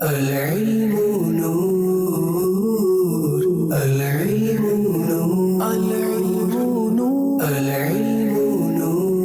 العلم نور العلم نور العلم نور. العلم نور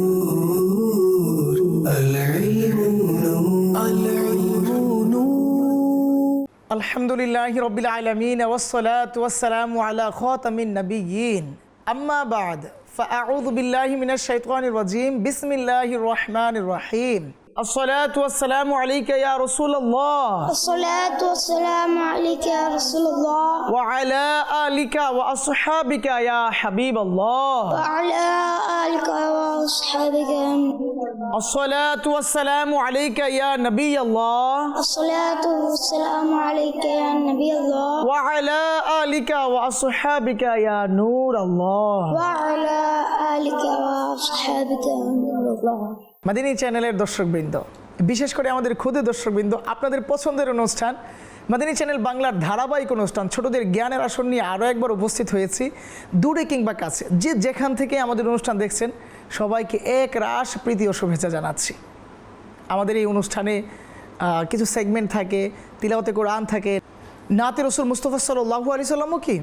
العلم نور. العلم نور. الحمد لله رب العالمين والصلاة والسلام على خاتم النبيين. أما بعد فأعوذ بالله من الشيطان الرجيم. بسم الله الرحمن الرحيم. الصلاة والسلام عليك يا رسول الله. الصلاة والسلام عليك يا رسول الله. وعلى آلك وأصحابك يا حبيب الله. وعلى آلك وأصحابك الصلاة والسلام عليك يا نبي الله. الصلاة والسلام عليك يا نبي الله. وعلى آلك وأصحابك يا نور الله. وعلى آلك وأصحابك يا نور الله. মাদিনী চ্যানেলের দর্শকবৃন্দ, বিশেষ করে আমাদের ক্ষুদে দর্শকবৃন্দ, আপনাদের পছন্দের অনুষ্ঠান, মাদিনী চ্যানেল বাংলার ধারাবাহিক অনুষ্ঠান, ছোটদের জ্ঞানের আসন নিয়ে আরও একবার উপস্থিত হয়েছি। দূরে কিংবা কাছে, যে যেখান থেকে আমাদের অনুষ্ঠান দেখছেন, সবাইকে এক রাস প্রীতি ও শুভেচ্ছা জানাচ্ছি। আমাদের এই অনুষ্ঠানে কিছু সেগমেন্ট থাকে তিলাওতে কোরআন থাকে। নাতে রসুল মুস্তফা সাল্লাহু আলি সাল্লামও কি?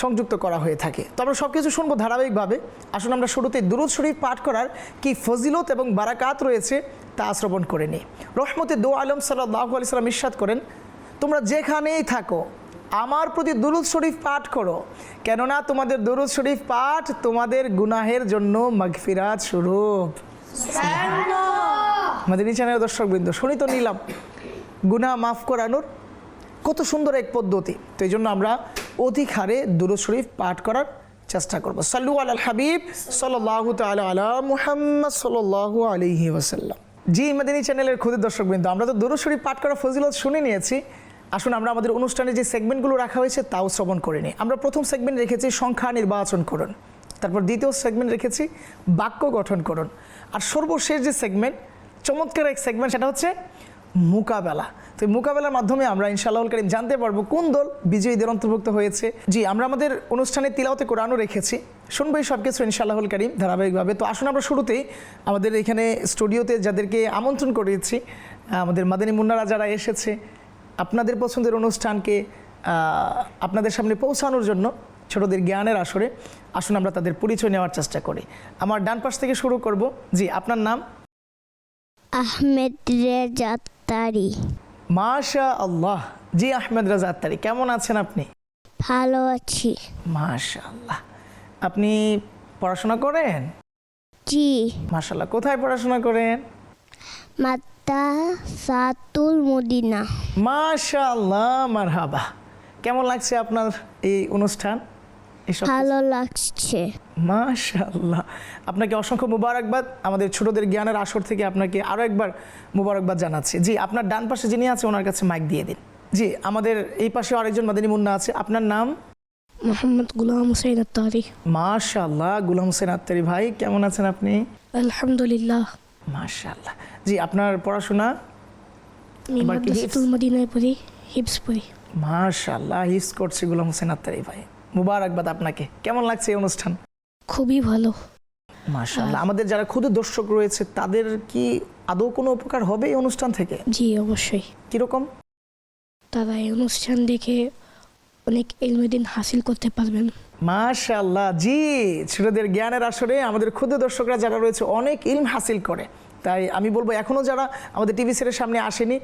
সংযুক্ত করা হয়ে থাকে। তো আমরা সব কিছু শুনব ধারাবাহিকভাবে। আসুন আমরা শুরুতে দুরুদ শরীফ পাঠ করার কি ফজিলত এবং বারাকাত রয়েছে তা শ্রবণ করে নিই। রহমতে দো আলম সাল্লাহু আলি সাল্লাম ইস্বাদ করেন তোমরা যেখানেই থাকো আমার প্রতি দুরুদ শরীফ পাঠ করো। কেননা তোমাদের দুরুদ শরীফ পাঠ তোমাদের গুনাহের জন্য মাগফিরাত স্বরূপ। আমাদের এই চ্যানেলের দর্শকবৃন্দ শুনি তো নিলাম। গুনাহ মাফ করানোর কত সুন্দর এক পদ্ধতি। তো এই জন্য আমরা অধিক হারে দুরুদ শরীফ পাঠ করার চেষ্টা করব। সাল্লু আল হাবিব সাল্লাহ তালা আলা মুহাম্মদ সাল্লাহ আলহি ওসাল্লাম জি মাদিনী চ্যানেলের ক্ষুদে দর্শকবৃন্দ, আমরা তো দুরুদ শরীফ পাঠ করার ফজিলত শুনে নিয়েছি। আসুন আমরা আমাদের অনুষ্ঠানে যে সেগমেন্টগুলো রাখা হয়েছে তাও শ্রবণ করে নিই। আমরা প্রথম সেগমেন্ট রেখেছি সংখ্যা নির্বাচন করুন। তারপর দ্বিতীয় সেগমেন্ট রেখেছি বাক্য গঠন করুন। আর সর্বশেষ যে সেগমেন্ট, চমৎকার এক সেগমেন্ট, সেটা হচ্ছে মোকাবেলা। তো মোকাবেলার মাধ্যমে আমরা ইনশাআল্লাহ করিম জানতে পারব কোন দল বিজয়ীদের অন্তর্ভুক্ত হয়েছে। জি, আমরা আমাদের অনুষ্ঠানে তিলাওতে কোরআনও রেখেছি। শুনব এই সব কিছু ইনশাআল্লাহ করিম ধারাবাহিকভাবে। তো আসুন আমরা শুরুতেই আমাদের এখানে স্টুডিওতে যাদেরকে আমন্ত্রণ করিয়েছি আমাদের মাদানী মুন্নারা যারা এসেছে। আপনাদের পছন্দের অনুষ্ঠানকে আপনাদের সামনে পৌঁছানোর জন্য ছোটদের জ্ঞানের আসরে আসুন আমরা তাদের পরিচয় নেওয়ার চেষ্টা করি। আমার ডান পাশ থেকে শুরু করব। জি, আপনার নাম? আহমেদ রেজা মাশা আল্লাহ জি আহমেদ রাজা কেমন আছেন আপনি? ভালো আছি। মাশা আল্লাহ আপনি পড়াশোনা করেন? জি। মাশাল্লাহ কোথায় পড়াশোনা করেন? মাতা সাতুল মদিনা। মাশা আল্লাহ মারহাবা। কেমন লাগছে আপনার এই অনুষ্ঠান? ভালো লাগছে। মাশাআল্লাহ। আপনাকে অসংখ্য মুবারকবাদ। আমাদের ছোটদের জ্ঞানের আসর থেকে আপনাকে আরও একবার মুবারকবাদ জানাচ্ছি। জি আপনার ডান পাশে যিনি আছে ওনার কাছে মাইক দিয়ে দিন। জি আমাদের এই পাশে আরেকজন মাদিনী মুন্না আছে। আপনার নাম? মোহাম্মদ গুলাম হুসাইন আত্তারি। মাশাআল্লাহ গুলাম হোসেন আত্তারি ভাই কেমন আছেন আপনি? আলহামদুলিল্লাহ। মাশাআল্লাহ। জি আপনার পড়াশোনা? মাদ্রাসাতুল মদিনায় পড়ি হিপস পড়ি। মাশাআল্লাহ হিস করছি গুলাম হোসেন আত্তারি ভাই। মুবারকবাদ আপনাকে। কেমন লাগছে এই অনুষ্ঠান? খুবই ভালো। মাশাআল্লাহ। আমাদের যারা ক্ষুদ্র দর্শক রয়েছে তাদের কি আদৌ কোনো উপকার হবে এই অনুষ্ঠান থেকে? জি অবশ্যই। কীরকম? তারা এই অনুষ্ঠান দেখে অনেক এলমেদিন হাসিল করতে পারবেন। মাশাল্লাহ জি ছোটদের জ্ঞানের আসরে আমাদের ক্ষুদ্র দর্শকরা যারা রয়েছে অনেক ইলম হাসিল করে। তাই আমি বলব এখনও যারা আমাদের টিভি সেটের সামনে আসেনি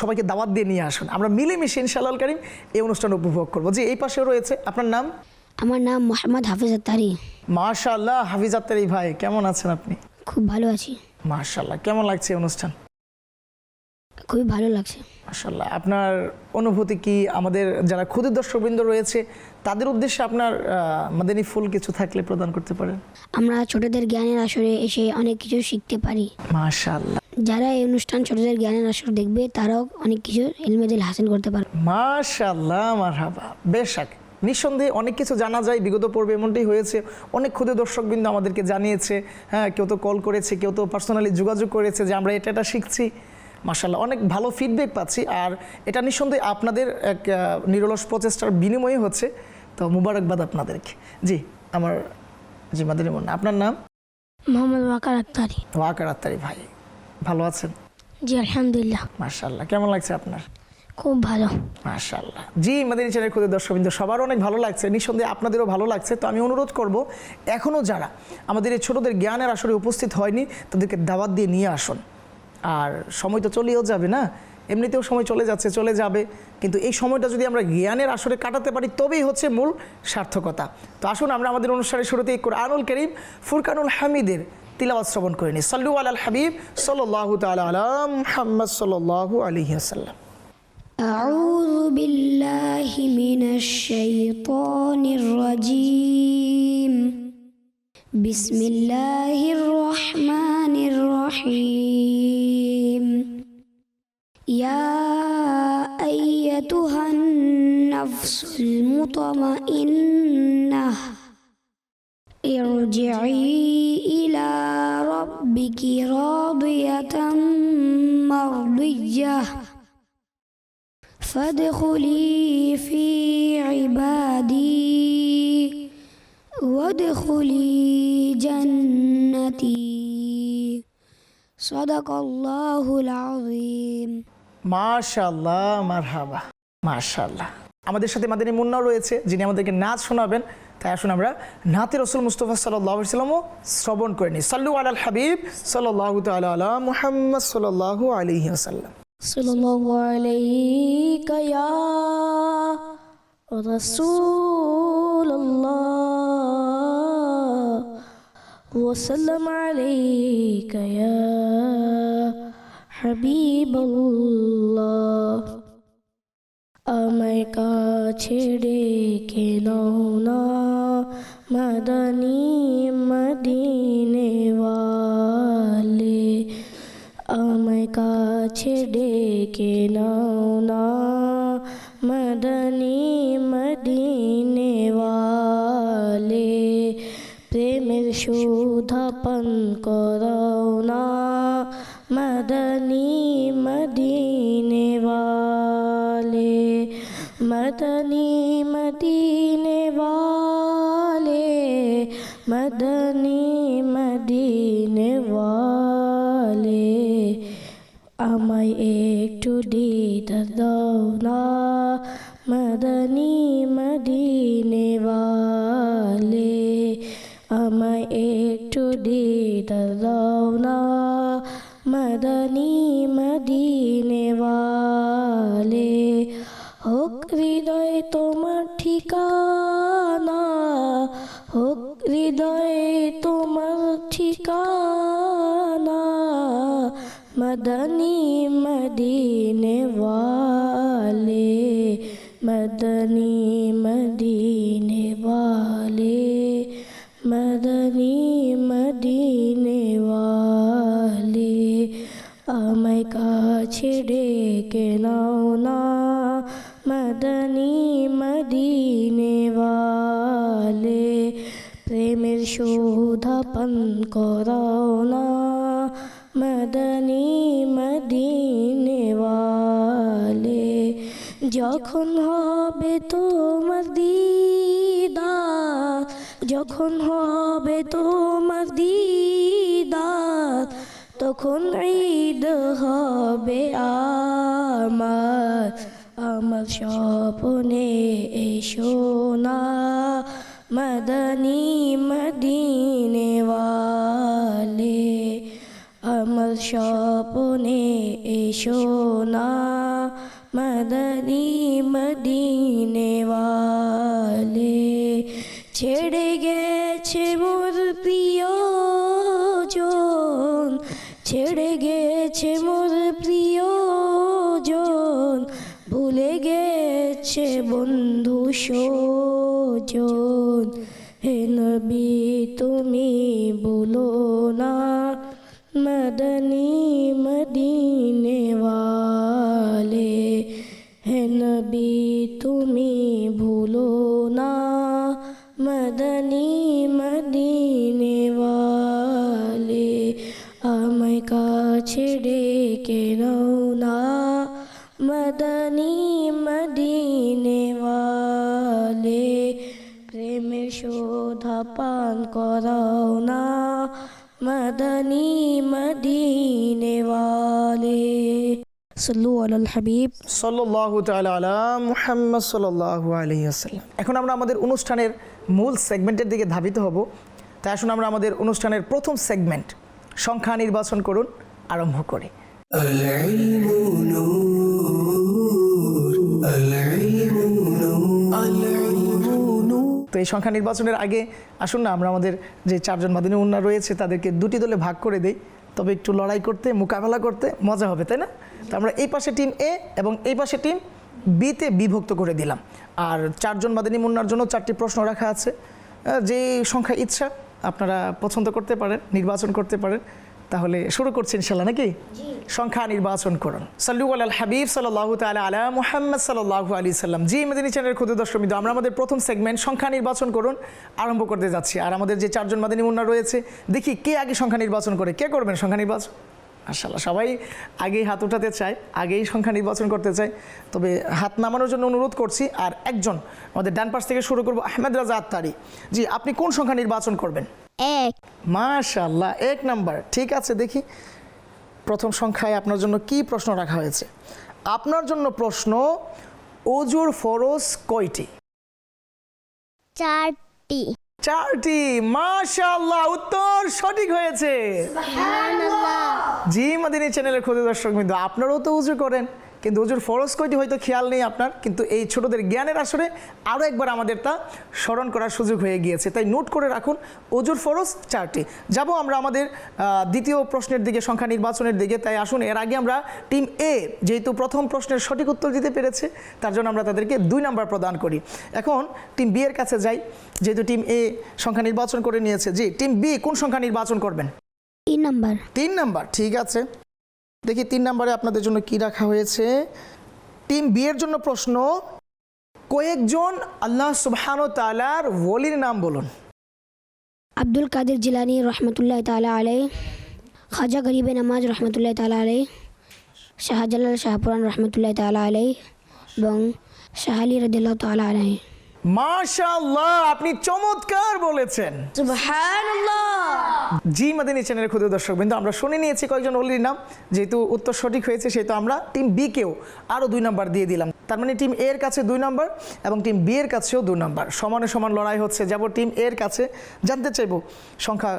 সবাইকে দাওয়াত দিয়ে নিয়ে আসুন। আমরা মিলেমিশে ইনশাল্লাহ করিম এই অনুষ্ঠান উপভোগ করব। যে এই পাশেও রয়েছে। আপনার নাম? আমার নাম মোহাম্মদ হাফিজ আত্তারি। মাশাল্লাহ হাফিজ আত্তারি ভাই কেমন আছেন আপনি? খুব ভালো আছি। মাশাল্লাহ কেমন লাগছে অনুষ্ঠান? খুবই ভালো লাগছে। মাশাল্লাহ আপনার অনুভূতি কি? আমাদের যারা ক্ষুদ্র দর্শকবৃন্দ রয়েছে তাদের উদ্দেশ্যে আপনার মাদানী ফুল কিছু থাকলে প্রদান করতে পারেন। আমরা ছোটদের জ্ঞানের আসরে এসে অনেক কিছু শিখতে পারি। মাশাল্লাহ যারা এই অনুষ্ঠান ছোটদের জ্ঞানের আসর দেখবে তারাও অনেক কিছু এলমেদিল হাসিল করতে পারবে। মাশাল্লাহ মারহাবা। বেশাক নিঃসন্দেহে অনেক কিছু জানা যায় বিগত পর্বে এমনটাই হয়েছে। অনেক ক্ষুদে দর্শকবৃন্দ আমাদেরকে জানিয়েছে হ্যাঁ কেউ তো কল করেছে কেউ তো পার্সোনালি যোগাযোগ করেছে যে আমরা এটা এটা শিখছি। মাশাল্লাহ অনেক ভালো ফিডব্যাক পাচ্ছি। আর এটা নিঃসন্দেহে আপনাদের এক নিরলস প্রচেষ্টার বিনিময়ে হচ্ছে। তো মুবারকবাদ আপনাদেরকে। জি আমার জি মাদানী মুন্না আপনার নাম? মোহাম্মদ ওয়াকার আত্তারি ওয়াকার আত্তারি ভাই ভালো আছেন? জি আলহামদুলিল্লাহ। মাশাল্লাহ কেমন লাগছে আপনার? খুব ভালো। মাশাল্লাহ জি মাদিনী চ্যানেল খুদে দর্শকবৃন্দ সবার অনেক ভালো লাগছে। নিঃসন্দেহে আপনাদেরও ভালো লাগছে। তো আমি অনুরোধ করব এখনও যারা আমাদের এই ছোটদের জ্ঞানের আসরে উপস্থিত হয়নি তাদেরকে দাওয়াত দিয়ে নিয়ে আসুন। আর সময় তো চলেও যাবে না এমনিতেও সময় চলে যাচ্ছে চলে যাবে কিন্তু এই সময়টা যদি আমরা জ্ঞানের আসরে কাটাতে পারি তবেই হচ্ছে মূল সার্থকতা তো আসুন আমরা আমাদের অনুষ্ঠানের শুরুতেই কোরআনুল করিম ফুরকানুল হামিদের তিলাওয়াত শ্রবণ করে নিই সাল্লু আল হাবিব সাল্লাহ তালা আলাম মোহাম্মদ সাল্লাহু আলহি আসাল্লাম أعوذ بالله من الشيطان الرجيم بسم الله الرحمن الرحيم. يا أيتها النفس المطمئنة ارجعي إلى ربك راضية مرضية. فادخلي في عبادي وادخلي جنتي صدق الله العظيم মাশাল্লাহ মারহাবা মাশাল্লাহ আমাদের সাথে মাদিনী মুন্নাও রয়েছে যিনি আমাদেরকে নাচ শোনাবেন তাই আসুন আমরা নাতে রসুল মুস্তফা সাল্লাহ সাল্লামও শ্রবণ করে নিই সাল্লু আল হাবিব সাল্লাহ তাল আলা মুহাম্মদ সাল্লাহ আলহি আসাল্লাম صلى الله عليك يا رسول اللہ وسلم علیک یا حبیب اللہ۔ امریکہ چھڑے کے نونا مدنی مدینے والے۔ امریکہ چھڑے کے نونا আমায় একটু দিদার দাও না। মদনী মদিনেওয়ালে আমায় একটু দিদার দাও না। মদনী মদিনেওয়ালে হোক হৃদয় তোমার ঠিকানা, হোক হৃদয়ে তোমার ঠিকানা। مدنی مدینے والے، مدنی مدینے والے، مدنی مدینے والے۔ امے کا چھڑے کے ناؤنا مدنی مدینے والے۔ پریم شودا پن کو رونا মদনী মদিনেওয়ালে যখন হবে তোমার দিদার যখন হবে তোমার দিদার তখন ঈদ হবে আমার। আমার স্বপনে এসো না, মদনী মদিনেওয়ালে স্বপনে এসো না, মদনী মদিনেওয়ালে ছেড়ে গেছে মোর প্রিয়জন, ছেড়ে গেছে মোর প্রিয়জন, ভুলে গেছে বন্ধু সোজন হে নবী, তুমি বলো ডেকে নাও না মদনী মদিনেওয়ালে প্রেমের শোধা পান করাও না মদনী মদিনেওয়ালে সাল্লু আল হাবিব সাল্লাল্লাহু তাআলা আলা মুহাম্মদ সাল্লাল্লাহু আলাইহি ওয়াসাল্লাম এখন আমরা আমাদের অনুষ্ঠানের মূল সেগমেন্টের দিকে ধাবিত হব। তাই আসুন আমরা আমাদের অনুষ্ঠানের প্রথম সেগমেন্ট সংখ্যা নির্বাচন করুন, আরম্ভ করি। العلم نور العلم نور العلم نور তো এই সংখ্যা নির্বাচনের আগে আসুন না আমরা আমাদের যে চারজন মাদিনী উন্না রয়েছে তাদেরকে দুটি দলে ভাগ করে দেই তবে একটু লড়াই করতে মোকাবেলা করতে মজা হবে তাই না তো আমরা এই পাশে টিম এ এবং এই পাশে টিম বিতে বিভক্ত করে দিলাম আর চারজন মাদিনী মুন্নার জন্য চারটি প্রশ্ন রাখা আছে আহ, যে সংখ্যা ইচ্ছা আপনারা পছন্দ করতে পারেন নির্বাচন করতে পারেন তাহলে শুরু করছি ইনশাল্লাহ নাকি? সংখ্যা নির্বাচন করুন। সাল্লু আল হাবিব সাল্লাহ তালা আলা মুহাম্মদ সাল্লাহ আলী সাল্লাম। জি মেদিনী চ্যানেলের ক্ষুদ্র দর্শক বিন্দু আমরা আমাদের প্রথম সেগমেন্ট সংখ্যা নির্বাচন করুন আরম্ভ করতে যাচ্ছি। আর আমাদের যে চারজন মাদিনী মুন্না রয়েছে দেখি কে আগে সংখ্যা নির্বাচন করে কে করবেন সংখ্যা নির্বাচন? মাশাল্লাহ সবাই আগেই হাত উঠাতে চায় আগেই সংখ্যা নির্বাচন করতে চায়। তবে হাত নামানোর জন্য অনুরোধ করছি আর একজন আমাদের ডান পাশ থেকে শুরু করব আহমেদ রাজা আত্মারি জি আপনি কোন সংখ্যা নির্বাচন করবেন? এক। মাশাল্লাহ এক নাম্বার। ঠিক আছে দেখি। প্রথম সংখ্যায় আপনার জন্য কি প্রশ্ন রাখা হয়েছে? আপনার জন্য প্রশ্ন অজুর ফরজ কয়টি? চারটি। চারটি মাশাল্লাহ উত্তর সঠিক হয়েছে। জি মাদিনী চ্যানেলের ক্ষুদ্র দর্শক বিন্দু আপনারাও তো উজু করেন। কিন্তু উজুর ফরজ কয়টি হয়তো খেয়াল নেই আপনার কিন্তু এই ছোটদের জ্ঞানের আসরে আরও একবার আমাদের তা স্মরণ করার সুযোগ হয়ে গিয়েছে। তাই নোট করে রাখুন অজুর ফরজ চারটি। যাব আমরা আমাদের দ্বিতীয় প্রশ্নের দিকে সংখ্যা নির্বাচনের দিকে। তাই আসুন এর আগে আমরা টিম এ যেহেতু প্রথম প্রশ্নের সঠিক উত্তর দিতে পেরেছে তার জন্য আমরা তাদেরকে দুই নাম্বার প্রদান করি। এখন টিম বি এর কাছে যাই। যেহেতু টিম এ সংখ্যা নির্বাচন করে নিয়েছে জি টিম বি কোন সংখ্যা নির্বাচন করবেন? তিন নাম্বার তিন নাম্বার ঠিক আছে। দেখি তিন নাম্বারে আপনাদের জন্য কি রাখা হয়েছে? টিম বি এর জন্য প্রশ্ন, কয়েকজন আল্লাহ সুবহান তালার ওলির নাম বলুন। আব্দুল কাদের জিলানি রহমতুল্লাহ তালা আলাই খাজা গরিবে নামাজ রহমতুল্লাহ তালা আলাই শাহজালাল শাহপুরান রহমতুল্লাহ তালা আলাই এবং শাহ আলী রদিল্লাহ তালা আলাই মাশাআল্লাহ আপনি চমৎকার বলেছেন। জি মাদিনী চ্যানেলের ক্ষুদ্র দর্শক বিন্দু আমরা শুনে নিয়েছি কয়েকজন অলির নাম। যেহেতু উত্তর সঠিক হয়েছে সেহেতু আমরা টিম বি কেও আরও দুই নাম্বার দিয়ে দিলাম। তার মানে টিম এর কাছে দুই নাম্বার এবং টিম বি এর কাছেও দুই নাম্বার সমানে সমান লড়াই হচ্ছে যাব টিম এর কাছে। জানতে চাইব সংখ্যা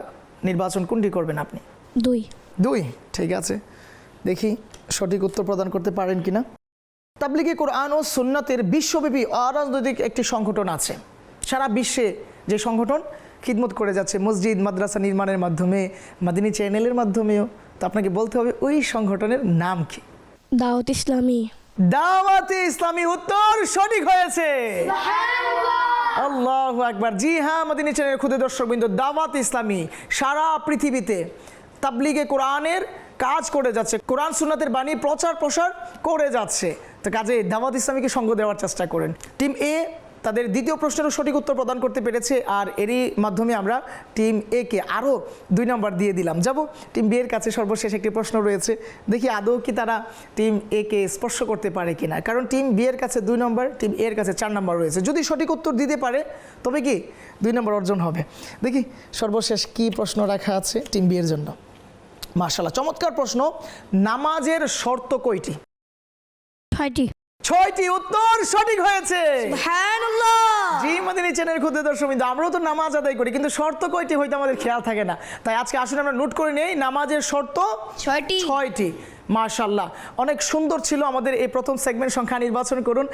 নির্বাচন কোনটি করবেন আপনি? দুই। দুই ঠিক আছে। দেখি সঠিক উত্তর প্রদান করতে পারেন কিনা। তাবলিগে কোরআন ও সুন্নাতের বিশ্বব্যাপী অরাজনৈতিক একটি সংগঠন আছে। সারা বিশ্বে যে সংগঠন খিদমত করে যাচ্ছে মসজিদ মাদ্রাসা নির্মাণের মাধ্যমে মাদিনী চ্যানেলের মাধ্যমেও। তো আপনাকে বলতে হবে ওই সংগঠনের নাম কি? দাওয়াত ইসলামী। দাওয়াতে ইসলামী উত্তর সঠিক হয়েছে। আল্লাহ একবার জি হ্যাঁ মাদিনী চ্যানেলের ক্ষুদে দর্শক বিন্দু দাওয়াত ইসলামী। সারা পৃথিবীতে তাবলিগে কোরআনের কাজ করে যাচ্ছে কোরআন সুন্নাতের বাণী প্রচার প্রসার করে যাচ্ছে। তো কাজে দাওয়াত ইসলামীকে সঙ্গ দেওয়ার চেষ্টা করেন। টিম এ তাদের দ্বিতীয় প্রশ্নেরও সঠিক উত্তর প্রদান করতে পেরেছে আর এরই মাধ্যমে আমরা টিম এ কে আরও দুই নম্বর দিয়ে দিলাম। যাব, টিম বি এর কাছে সর্বশেষ একটি প্রশ্ন রয়েছে। দেখি আদৌ কি তারা টিম এ কে স্পর্শ করতে পারে কিনা? কারণ টিম বি এর কাছে দুই নম্বর, টিম এ এর কাছে চার নম্বর রয়েছে। যদি সঠিক উত্তর দিতে পারে, তবে কি দুই নম্বর অর্জন হবে? দেখি সর্বশেষ কি প্রশ্ন রাখা আছে টিম বি এর জন্য। মার্শাল্লাহ চমৎকার প্রশ্ন। নামাজের শর্ত কয়টি? ছয়টি। ছয়টি উত্তর সঠিক হয়েছে। জি মাদিনী চ্যানেল ক্ষুদ্র দর্শক বিন্দু আমরাও তো নামাজ আদায় করি কিন্তু শর্ত কয়টি হয়তো আমাদের খেয়াল থাকে না। তাই আজকে আসলে আমরা নোট করে নেই নামাজের শর্ত ছয়টি। ছয়টি। মাশাল্লাহ অনেক সুন্দর ছিল আমাদের এই প্রথম সেগমেন্ট সংখ্যা নির্বাচন করুন।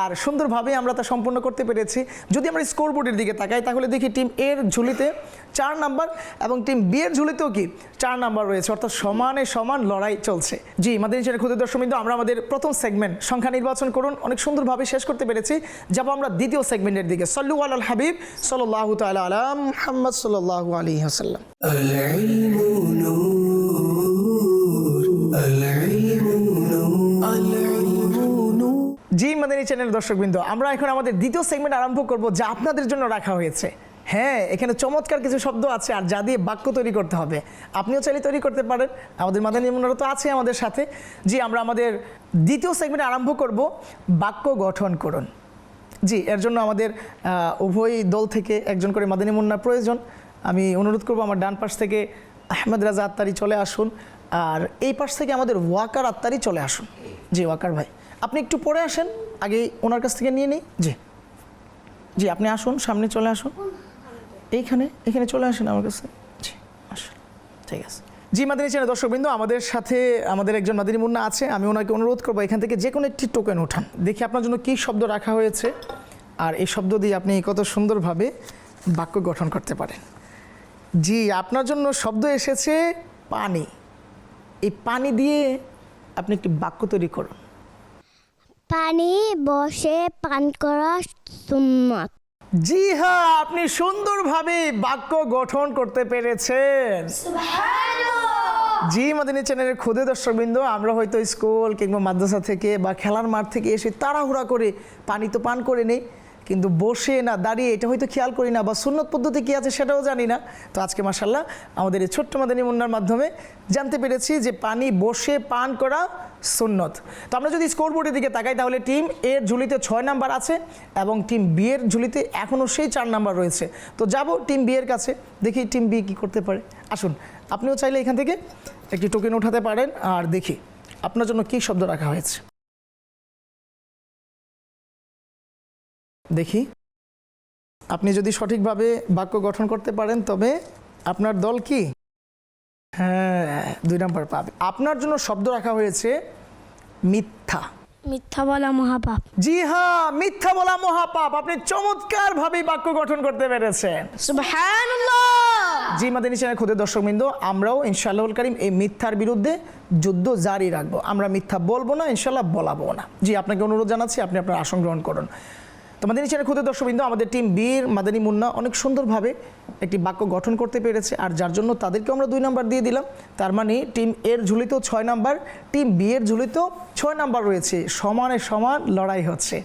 আর সুন্দরভাবে আমরা তা সম্পূর্ণ করতে পেরেছি। যদি আমরা স্কোরবোর্ডের দিকে তাকাই, তাহলে দেখি টিম এর ঝুলিতে চার নাম্বার এবং টিম বি এর ঝুলিতেও কি চার নাম্বার রয়েছে। অর্থাৎ সমানে সমান লড়াই চলছে। জি, আমাদের চ্যানেল ক্ষুদ্র দর্শক বিন্দু আমরা আমাদের প্রথম সেগমেন্ট সংখ্যা নির্বাচন করুন। অনেক সুন্দরভাবে শেষ করতে পেরেছি। যাব আমরা দ্বিতীয় সেগমেন্টের দিকে। সল্লু আল হাবিব সাল্লাহ তালা আলাম মোহাম্মদ সাল্লাহ আলী হাসাল্লাম জি, মাদানী চ্যানেল দর্শকবৃন্দ, আমরা এখন আমাদের দ্বিতীয় সেগমেন্ট আরম্ভ করব যা আপনাদের জন্য রাখা হয়েছে। হ্যাঁ এখানে চমৎকার কিছু শব্দ আছে আর যা দিয়ে বাক্য তৈরি করতে হবে। আপনিও চাইলে তৈরি করতে পারেন, আমাদের মাদানী মুন্নারা তো আছে আমাদের সাথে। জি, আমরা আমাদের দ্বিতীয় সেগমেন্ট আরম্ভ করব, বাক্য গঠন করুন। জি, এর জন্য আমাদের উভয় দল থেকে একজন করে মাদানী মুন্নার প্রয়োজন। আমি অনুরোধ করব আমার ডান পাশ থেকে আহমেদ রাজা আত্মারি চলে আসুন। আর এই পাশ থেকে আমাদের ওয়াকার আত্মারি চলে আসুন। জি, ওয়াকার ভাই। আপনি একটু পরে আসেন, আগে ওনার কাছ থেকে নিয়ে নিই? জি। জি, আপনি আসুন, সামনে চলে আসুন। এইখানে, এখানে চলে আসেন আমার কাছে। জি, আসুন। ঠিক আছে। জি, মাদিনী চ্যানেল দর্শকবৃন্দ, আমাদের সাথে আমাদের একজন মাদিনী মুন্না আছে। আমি ওনাকে অনুরোধ করব এখান থেকে যে কোনো একটি টোকেন উঠান। দেখি আপনার জন্য কী শব্দ রাখা হয়েছে। আর এই শব্দ দিয়ে আপনি কত সুন্দরভাবে বাক্য গঠন করতে পারেন। জি, আপনার জন্য শব্দ এসেছে পানি। এই পানি দিয়ে আপনি একটি বাক্য তৈরি করুন। পানি বসে পান করা সুন্নত। জি হ্যাঁ আপনি সুন্দরভাবে বাক্য গঠন করতে পেরেছেন। জি মাদিনী চ্যানেলের ক্ষুদে দর্শকবৃন্দ আমরা হয়তো স্কুল কিংবা মাদ্রাসা থেকে বা খেলার মাঠ থেকে এসে তাড়াহুড়া করে পানি তো পান করে নেই। কিন্তু বসে না দাঁড়িয়ে এটা হয়তো খেয়াল করি না বা সুন্নত পদ্ধতি কী আছে সেটাও জানি না। তো আজকে মাসাল্লাহ আমাদের এই ছোট্ট মাদানী মুন্নার মাধ্যমে জানতে পেরেছি যে পানি বসে পান করা সুন্নত। তো আমরা যদি স্কোরবোর্ডের দিকে তাকাই তাহলে টিম এর ঝুলিতে ছয় নাম্বার আছে এবং টিম বি এর ঝুলিতে এখনও সেই চার নাম্বার রয়েছে। তো যাব টিম বি এর কাছে, দেখি টিম বি কী করতে পারে। আসুন, আপনিও চাইলে এখান থেকে একটি টোকেন উঠাতে পারেন আর দেখি আপনার জন্য কী শব্দ রাখা হয়েছে। দেখি। আপনি যদি সঠিকভাবে বাক্য গঠন করতে পারেন তবে আপনার দল কি? হ্যাঁ দুই নাম্বার পাবে। আপনার জন্য শব্দ রাখা হয়েছে মিথ্যা। মিথ্যা বলা মহাপাপ। জি হ্যাঁ মিথ্যা বলা মহাপাপ। আপনি চমৎকার ভাবে বাক্য গঠন করতে পেরেছেন। জি মাদিনী চ্যানেল খুদে দর্শকবৃন্দ আমরাও ইনশাআল্লাহ করিম এই মিথ্যার বিরুদ্ধে যুদ্ধ জারি রাখব। আমরা মিথ্যা বলব না ইনশাল্লাহ বলাবো না। জি আপনাকে অনুরোধ জানাচ্ছি আপনি আপনার আসন গ্রহণ করুন। তো মাদানী চ্যানেল ক্ষুদ্র দর্শকবৃন্দ, আমাদের টিম বীর, মাদানী মুন্না অনেক সুন্দরভাবে একটি বাক্য গঠন করতে পেরেছে আর যার জন্য তাদেরকে আমরা দুই নাম্বার দিয়ে দিলাম। তার মানে টিম এর ঝুলিতেও ছয় নাম্বার, টিম বি এর ঝুলিতেও ছয় নাম্বার রয়েছে। সমানে সমান লড়াই হচ্ছে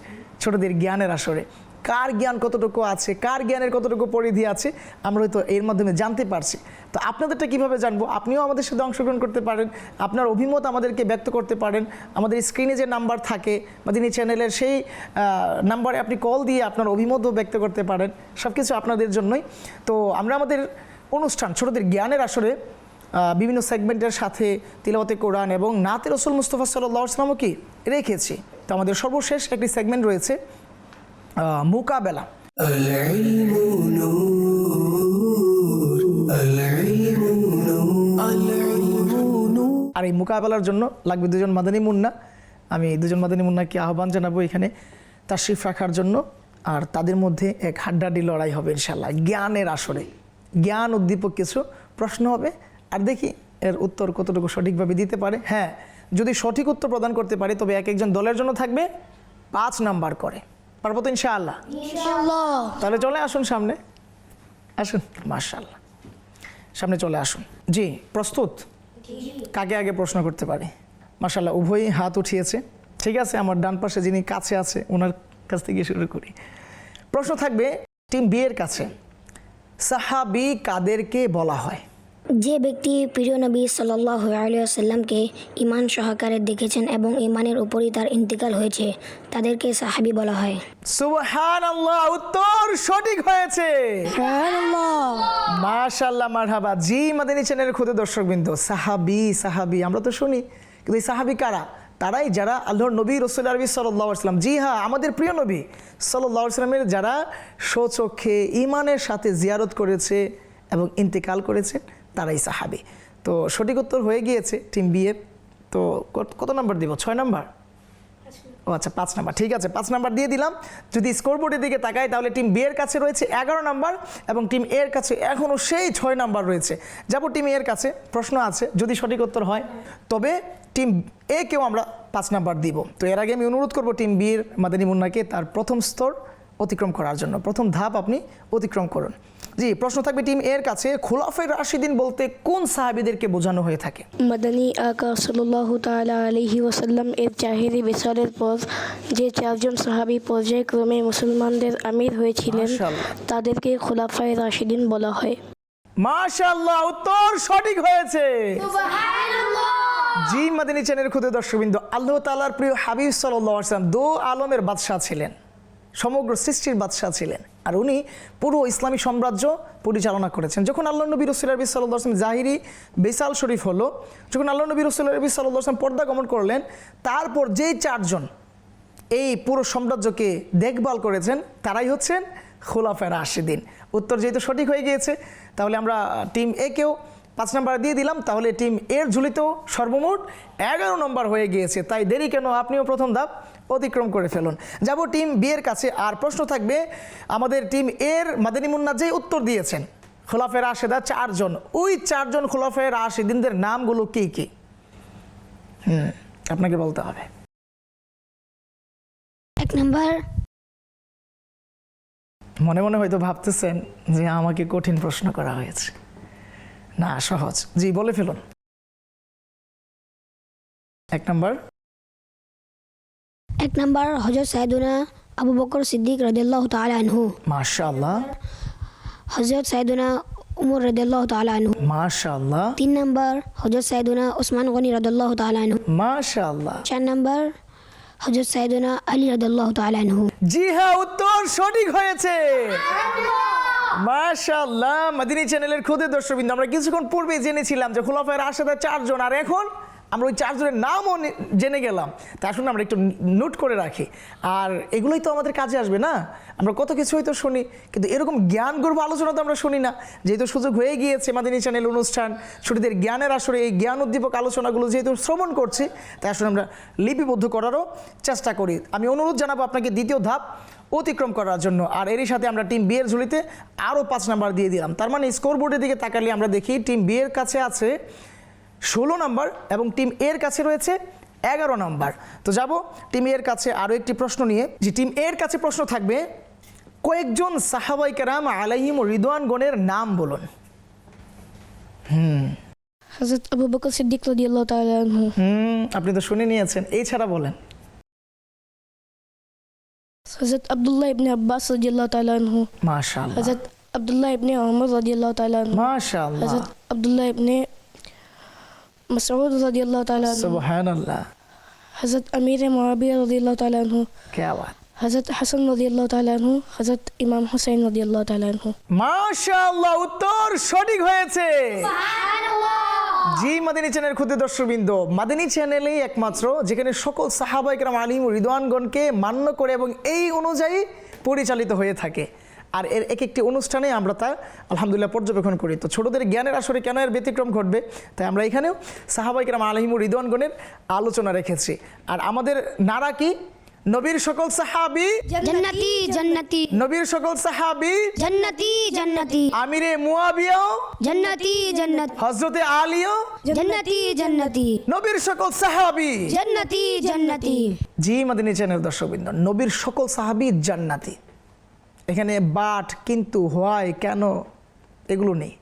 ছোটদের জ্ঞানের আসরে। কার জ্ঞান কতটুকু আছে, কার জ্ঞানের কতটুকু পরিধি আছে, আমরা হয়তো এর মাধ্যমে জানতে পারছি। তো আপনাদেরটা কীভাবে জানব? আপনিও আমাদের সাথে অংশগ্রহণ করতে পারেন, আপনার অভিমত আমাদেরকে ব্যক্ত করতে পারেন। আমাদের স্ক্রিনে যে নাম্বার থাকে বা তিনি চ্যানেলের সেই নাম্বারে আপনি কল দিয়ে আপনার অভিমতও ব্যক্ত করতে পারেন সব কিছু আপনাদের জন্যই। তো আমরা আমাদের অনুষ্ঠান, ছোটদের জ্ঞানের আসরে বিভিন্ন সেগমেন্টের সাথে তিলাওয়াতে কোরআন এবং নাতে রসুল মুস্তফা সাল্লাহ আসলামও কি রেখেছি। তো আমাদের সর্বশেষ একটি সেগমেন্ট রয়েছে মোকাবেলা। আর এই মোকাবেলার জন্য লাগবে দুজন মাদানী মুন্না। আমি দুজন মাদানী মুন্নাকে আহ্বান জানাব এখানে তাশরিফ রাখার জন্য। আর তাদের মধ্যে এক হাড্ডাডি লড়াই হবে ইনশাল্লাহ জ্ঞানের আসরে। জ্ঞান উদ্দীপক কিছু প্রশ্ন হবে। আর দেখি এর উত্তর কতটুকু সঠিকভাবে দিতে পারে। হ্যাঁ যদি সঠিক উত্তর প্রদান করতে পারে, তবে এক একজন দলের জন্য থাকবে পাঁচ নাম্বার করে। পারব তো ইনশাআল্লাহ? তাহলে চলে আসুন সামনে। আসুন মার্শাল্লাহ সামনে চলে আসুন। জি প্রস্তুত? কাকে আগে প্রশ্ন করতে পারি? মার্শাল্লাহ উভয়ই হাত উঠিয়েছে। ঠিক আছে আমার ডান পাশে যিনি কাছে আছে ওনার কাছ থেকে শুরু করি। প্রশ্ন থাকবে টিম বিয়ের কাছে। সাহাবি কাদেরকে বলা হয়? যে ব্যক্তি প্রিয় নবী সাল্লাহ আলিয়াল্লামকে ইমান সহকারে দেখেছেন এবং ইমানের উপরই তার ইন্তিকাল হয়েছে তাদেরকে সাহাবি বলা হয়। উত্তর সঠিক হয়েছে। মাশাল্লাহ মারহাবা। জি মাদিনী চ্যানেলের খুদে দর্শকবৃন্দ সাহাবি সাহাবি আমরা তো শুনি। কিন্তু এই সাহাবি কারা? তারাই যারা আল্লাহর নবী রসুল আরবি সাল্লাহ আসলাম জি হ্যাঁ আমাদের প্রিয় নবী সাল্লাহ আসলামের যারা স্বচক্ষে ইমানের সাথে জিয়ারত করেছে এবং ইন্তেকাল করেছে তারাই সাহাবি। তো সঠিক উত্তর হয়ে গিয়েছে টিম বিয়ে তো কত- নাম্বার দিব? ছয় নাম্বার? ও আচ্ছা পাঁচ নাম্বার। ঠিক আছে, পাঁচ নাম্বার দিয়ে দিলাম। যদি স্কোরবোর্ডের দিকে তাকাই, তাহলে টিম বি এর কাছে রয়েছে এগারো নাম্বার এবং টিম এ এর কাছে এখনও সেই ছয় নাম্বার রয়েছে। যাব টিম এ এর কাছে, প্রশ্ন আছে, যদি সঠিক উত্তর হয়। তবে টিম এ কেও আমরা পাঁচ নাম্বার দিব। তো এর আগে আমি অনুরোধ করব টিম বি এর, মাদানী মুন্নাকে তার প্রথম স্তর অতিক্রম করার জন্য। প্রথম ধাপ আপনি অতিক্রম করুন। জি প্রশ্ন থাকবে টিম এর কাছে খোলাফের রাশিদিন বলতে কোন সাহাবিদেরকে বোঝানো হয়ে থাকে? মাদানী আকা সাল্লাহ তালা আলহি ওসাল্লাম এর জাহিরি বিসারের পর যে চারজন সাহাবি পর্যায়ক্রমে মুসলমানদের আমির হয়েছিলেন তাদেরকে খোলাফায় রাশিদিন বলা হয়। মাশাআল্লাহ উত্তর সঠিক হয়েছে। জি মাদিনী চ্যানেলের ক্ষুদে দর্শকবৃন্দ আল্লাহ তালার প্রিয় হাবিব সাল্লাম দো আলমের বাদশাহ ছিলেন। সমগ্র সৃষ্টির বাদশাহ ছিলেন। আর উনি পুরো ইসলামী সাম্রাজ্য পরিচালনা করেছেন। যখন আল্লাহ নবী রসুল আরবি সাল্লাম জাহিরি বেসাল শরীফ হলো, যখন আল্লাহ নবী রসুল আরবি সাল্লাম পর্দা গমন করলেন, তারপর যেই চারজন এই পুরো সাম্রাজ্যকে দেখভাল করেছেন, তারাই হচ্ছেন খোলাফের আশিদিন উত্তর যেহেতু সঠিক হয়ে গিয়েছে, তাহলে আমরা টিম এ কেও পাঁচ নাম্বার দিয়ে দিলাম, তাহলে টিম এর ঝুলিতেও সর্বমোট এগারো নম্বর হয়ে গিয়েছে। তাই দেরি কেন, আপনিও প্রথম ধাপ। অতিক্রম করে ফেলুন। যাব টিম বি এর কাছে। আর প্রশ্ন থাকবে আমাদের টিম এর মাদানী মুন্না যে উত্তর দিয়েছেন খোলাফের আশেদা চারজন। ওই চারজন খোলাফের আশিদিনদের নামগুলো কি কি? হুম আপনাকে বলতে হবে। এক নম্বর। মনে মনে হয়তো ভাবতেছেন যে আমাকে কঠিন প্রশ্ন করা হয়েছে। না সহজ। জি বলে ফেলুন। এক নম্বর। এক নম্বর হজরত সাইদুনা আবু বকর সিদ্দিক রদিয়াল্লাহ তালা আনহু। মাশাআল্লাহ। হজরত সাইদুনা উমর রদিয়াল্লাহ তালা আনহু। মাশাআল্লাহ। তিন নম্বর হজরত সাইদুনা ওসমান গনি রদিয়াল্লাহ তালা আনহু। মাশাআল্লাহ। চার নম্বর হজরত সাইদুনা আলী রদিয়াল্লাহ তালা আনহু। জি হ্যাঁ উত্তর সঠিক হয়েছে। মাশাআল্লাহ। মাদিনী চ্যানেলের খুদে দর্শকবৃন্দ আমরা কিছুক্ষণ পূর্বে জেনেছিলাম যে খোলাফায়ের আসাদা চারজন আর এখন আমরা ওই চারজনের নামও জেনে গেলাম। তা আসুন আমরা একটু নোট করে রাখি। আর এগুলোই তো আমাদের কাজে আসবে না? আমরা কত কিছু হয়তো শুনি, কিন্তু এরকম জ্ঞান গর্ব আলোচনা তো আমরা শুনি না। যেহেতু সুযোগ হয়ে গিয়েছে মাদিনী চ্যানেল অনুষ্ঠান ছুটিদের জ্ঞানের আসরে এই জ্ঞান উদ্দীপক আলোচনাগুলো যেহেতু শ্রবণ করছি তাই আসলে আমরা লিপিবদ্ধ করারও চেষ্টা করি। আমি অনুরোধ জানাব আপনাকে দ্বিতীয় ধাপ অতিক্রম করার জন্য। আর এরই সাথে আমরা টিম বিয়ের ঝুলিতে আরও পাঁচ নাম্বার দিয়ে দিলাম। তার মানে স্কোরবোর্ডের দিকে তাকালে আমরা দেখি, টিম বিয়ের কাছে আছে ষোলো নাম্বার এবং টিম এর কাছে রয়েছে এগারো নাম্বার। তো যাব টিম এর কাছে আরও একটি প্রশ্ন নিয়ে। যে টিম এর কাছে প্রশ্ন থাকবে কয়েকজন সাহাবাই কেরাম আলাইহিম রিদওয়ান গণের নাম বলুন। আবু বকর সিদ্দিক রদিয়াল্লাহ তাআলা আনহু। হুম আপনি তো শুনে নিয়েছেন এছাড়া বলেন। হজরত আব্দুল্লাহ ইবনে আব্বাস রদিয়াল্লাহ তাআলা আনহু। মাশাআল্লাহ। হজরত আব্দুল্লাহ ইবনে ওমর রদিয়াল্লাহ তাআলা আনহু। মাশাআল্লাহ। হজরত আব্দুল্লাহ ইবনে مسعود رضي الله تعالى عنه سبحان الله حضرت امیر معاویہ رضی اللہ تعالیٰ عنہ کیا بات حضرت عنه حضرت তাআলা حسين رضي الله تعالى عنه ما شاء الله উত্তর সঠিক হয়েছে জি মাদিনী চ্যানেল ক্ষুদ্র দর্শকবৃন্দ মাদিনী চ্যানেলেই একমাত্র যেখানে সকল সাহাবাইকরাম আলিম রিদওয়ানগণকে মান্য করে এবং এই অনুযায়ী পরিচালিত হয়ে থাকে আর এর এক একটি অনুষ্ঠানে আমরা তা আলহামদুলিল্লাহ পর্যবেক্ষণ করি। তো ছোটদের জ্ঞানের আসরে কেন এর ব্যতিক্রম ঘটবে তাই আমরা এখানেও সাহাবাইকরাম আলিম ও রিদওয়ানগণের আলোচনা রেখেছি। আর আমাদের নারা কি? নবীর সকল সাহাবি? জন্নতি জন্নতি। নবীর সকল সাহাবি? জন্নতি জন্নতি। আমিরে মুয়াবিয়াও? জন্নতি জন্নত। হজরতে আলিও? জন্নতি জন্নতি। নবীর সকল সাহাবি? জন্নতি জন্নতি। জি মাদিনী চ্যানেল দর্শকবৃন্দ নবীর সকল সাহাবি জান্নাতি। এখানে বাট কিন্তু হোয়াই কেন, এগুলো নেই।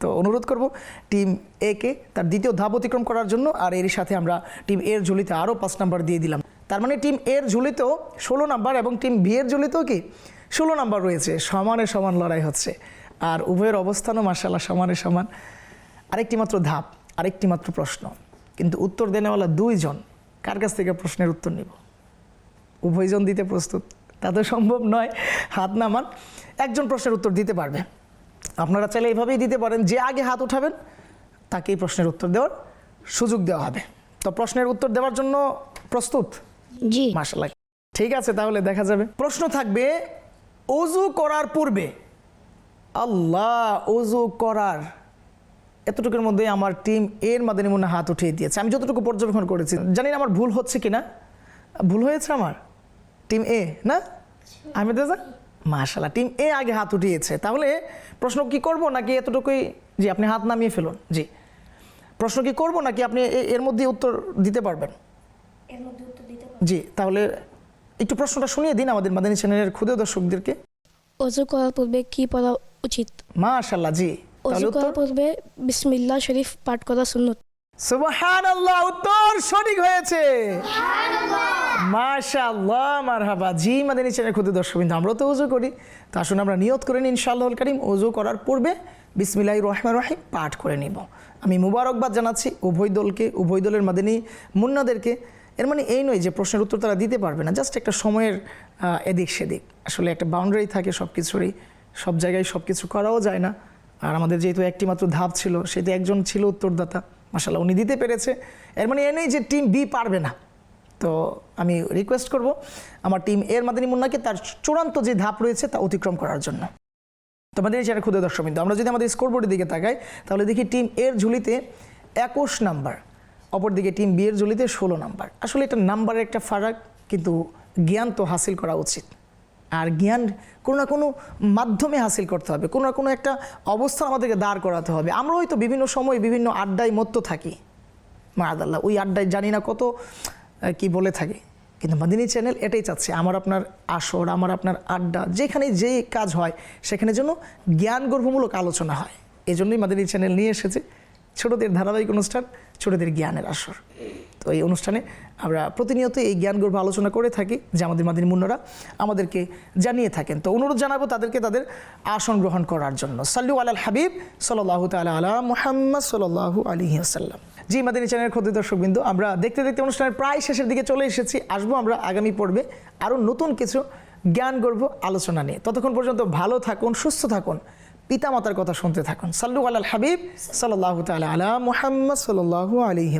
তো অনুরোধ করব টিম এ কে তার দ্বিতীয় ধাপ অতিক্রম করার জন্য, আর এরই সাথে আমরা টিম এর ঝুলিতে আরও পাঁচ নাম্বার দিয়ে দিলাম। তার মানে টিম এর ঝুলিতেও ষোলো নাম্বার এবং টিম বি এর ঝুলিতেও কি ষোলো নাম্বার রয়েছে, সমানে সমান লড়াই হচ্ছে। আর উভয়ের অবস্থানও মার্শাল্লাহ সমানে সমান। আরেকটি মাত্র ধাপ, আরেকটি মাত্র প্রশ্ন। কিন্তু উত্তর দেনেওয়ালা দুইজন, কার কাছ থেকে প্রশ্নের উত্তর নিব? উভয়জন দিতে প্রস্তুত? তা তো সম্ভব নয় হাত নামান। একজন প্রশ্নের উত্তর দিতে পারবে। আপনারা চাইলে এইভাবেই দিতে পারেন যে আগে হাত উঠাবেন তাকেই প্রশ্নের উত্তর দেওয়ার সুযোগ দেওয়া হবে। তো প্রশ্নের উত্তর দেওয়ার জন্য প্রস্তুত? জি। মাসাল্লাহ ঠিক আছে তাহলে দেখা যাবে। প্রশ্ন থাকবে অজু করার পূর্বে আল্লাহ অজু করার এতটুকুর মধ্যে আমার টিম এর মাদানী মনে হাত উঠিয়ে দিয়েছে। আমি যতটুকু পর্যবেক্ষণ করেছি জানি না আমার ভুল হচ্ছে কিনা। ভুল হয়েছে আমার? টিম এ না? আমি দাদা মাশাল্লাহ টিম এ আগে হাত উঠিয়েছে। তাহলে প্রশ্ন কি করব নাকি এতটুকুই? জি আপনি হাত নামিয়ে ফেলুন। জি। প্রশ্ন কি করব নাকি আপনি এর মধ্যে উত্তর দিতে পারবেন? জি তাহলে একটু প্রশ্নটা শুনিয়ে দিন আমাদের মাদানী চ্যানেলের ক্ষুদে দর্শকদেরকে। অজু করার পূর্বে কি পড়া উচিত? মাশাল্লাহ জি। অজু করার পূর্বে বিসমিল্লাহ শরীফ পাঠ করা সুন্নত। সুবহান আল্লাহ উত্তর সঠিক হয়েছে। মাশাআল্লাহ মারহাবা। জি মাদানী চ্যানেল ক্ষুদে দর্শকবৃন্দ আমরাও তো উজু করি। তা আসুন আমরা নিয়ত করে নিই ইনশাআল্লাহ করিম উজু করার পূর্বে বিসমিল্লাহ রহমান রহিম পাঠ করে নিব। আমি মুবারকবাদ জানাচ্ছি উভয় দলকে উভয় দলের মাদিনী মুন্নাদেরকে। এর মানে এই নয় যে প্রশ্নের উত্তর তারা দিতে পারবে না জাস্ট একটা সময়ের এদিক সেদিক। আসলে একটা বাউন্ডারি থাকে সব কিছুরই সব জায়গায় সব কিছু করাও যায় না। আর আমাদের যেহেতু একটি মাত্র ধাপ ছিল সেতে একজন ছিল উত্তরদাতা। মাসাল্লাহ উনি দিতে পেরেছে। এর মানে এ নেই যে টিম বি পারবে না। তো আমি রিকোয়েস্ট করব, আমার টিম এর মাদানী মুন্নাকে তার চূড়ান্ত যে ধাপ রয়েছে তা অতিক্রম করার জন্য। তোমাদের চ্যানেল ক্ষুদ্র দর্শক বিন্দু আমরা যদি আমাদের স্কোরবোর্ডের দিকে তাকাই, তাহলে দেখি টিম এর ঝুলিতে একুশ নাম্বার অপরদিকে টিম বি এর ঝুলিতে ষোলো নাম্বার আসলে এটা নাম্বারের একটা ফারাক, কিন্তু জ্ঞান তো হাসিল করা উচিত। আর জ্ঞান কোনো না কোনো মাধ্যমে হাসিল করতে হবে, কোনো না কোনো একটা অবস্থান আমাদেরকে দাঁড় করাতে হবে। আমরা হয়তো বিভিন্ন সময় বিভিন্ন আড্ডায় মত্ত থাকি। মারাদাল্লাহ, ওই আড্ডায় জানি না কত কি বলে থাকে। কিন্তু মাদিনী চ্যানেল এটাই চাচ্ছে, আমার আপনার আসর, আমার আপনার আড্ডা, যেখানে যেই কাজ হয়, সেখানে যেন জ্ঞান গর্ভমূলক আলোচনা হয়। এই জন্যই মাদিনী চ্যানেল নিয়ে এসেছে। ছোটদের ধারাবাহিক অনুষ্ঠান, ছোটদের জ্ঞানের আসর। তো এই অনুষ্ঠানে আমরা প্রতিনিয়ত এই জ্ঞানগর্ভ আলোচনা করে থাকি যে আমাদের মাদিনী মুন্নরা, আমাদেরকে জানিয়ে থাকেন। তো অনুরোধ জানাব তাদেরকে তাদের আসন গ্রহণ করার জন্য। সাল্লু আলাল হাবিব সাল্লাহ তালা আলা মুহাম্মদ সাল্লাহু আলী আসাল্লাম জি, মাদিনী চ্যানেলের ক্ষতি দর্শকবৃন্দ, আমরা দেখতে দেখতে অনুষ্ঠানের প্রায় শেষের দিকে চলে এসেছি। আসব আমরা আগামী পর্বে আরও নতুন কিছু জ্ঞান জ্ঞানগর্ভ আলোচনা নিয়ে। ততক্ষণ পর্যন্ত ভালো থাকুন, সুস্থ থাকুন। পিতামাতার কথা শুনতে থাকুন। সাল্লু আল হাবিব সাল্লাহ তাল আলা মুহাম্মদ সাল্লাহ আলহি